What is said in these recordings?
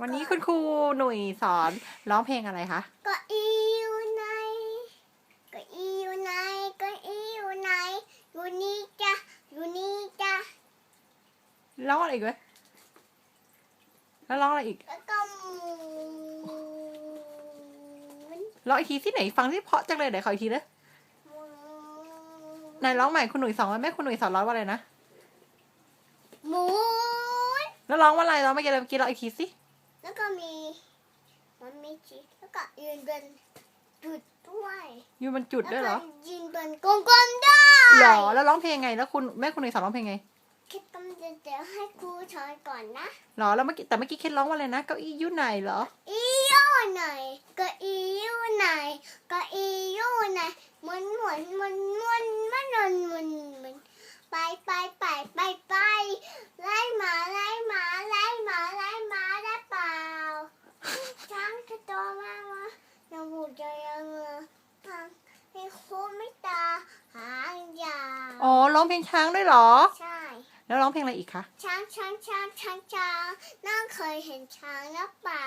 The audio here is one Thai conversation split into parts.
วันนี้คุณครูหนุ่ยสอนร้องเพลงอะไรคะเก็อีอยู่ไหนเก็อีอยู่ไหนเก็อีอยู่ไหนอยู่นี่จ้ะอยู่นี่จ้ะร้องอะไรอีกไหมแล้วร้องอะไรอีกแล้วก็หมุนร้องอีกทีที่ไหนฟังที่เพราะจังเลยไหนขออีกทีนะหมุนไหนร้องใหม่คุณหนุ่ยสอนว่าแม่คุณหนุ่ยสอนร้องว่าอะไรนะหมุนแล้วร้องว่าอะไรร้องเมื่อกี้เมื่อกี้ร้องอีกทีสิ แล้วก็มีมันมีชีสแล้วก็ยืนเป็นจุดด้วยอยู่บนจุดด้วยเหรอ แล้วก็ยืนเป็นกลมๆด้วยหรอ แล้วร้องเพลงไง แล้วคุณแม่คุณหนุ่ยสอนร้องเพลงไงคิดกำลังจะเดี๋ยวให้ครูสอนก่อนนะหรอ แล้วเมื่อกี้แต่เมื่อกี้เคสร้องว่าอะไรนะ เก้าอี้อยู่ไหนเหรอ อีอยู่ไหนก็อีอยู่ไหนก็อีอยู่ไหนหมุนหมุนหมุนหมุนมันหมุนหมุนหมุนไปไปไปไปไปไล่หมาไล่หมาไล่หมาไล่หมาได้เปล่าช้างจะโตมากวะน้ำมูกจะยังเงอทางให้โค้งไม่ตาหางยาว อ๋อ ร้องเพลงช้างด้วยเหรอ ใช่ แล้วร้องเพลงอะไรอีกคะ ช้างช้างช้างช้างช้างน้องเคยเห็นช้างหรือเปล่า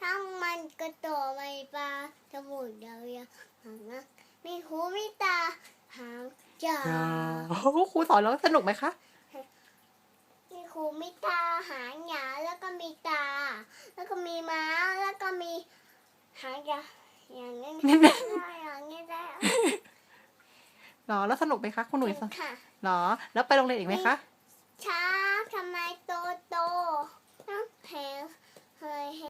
ช้างมันกระโดดไม่ปลาจมูกยาวๆหางนะมีหูมีตาหางยาวโอ้โหครูสอนแล้วสนุกไหมคะมีหูมีตาหางยาวแล้วก็มีตา แล้วก็มีม้าแล้วก็มีหางยาวอย่างนี้ได้อย่างนี้ได้ หรอแล้วสนุกไหมคะคุณหนุ่ยค่ะหรอแล้วไปโรงเรียนอีกไหมคะช้าทำไมโตโต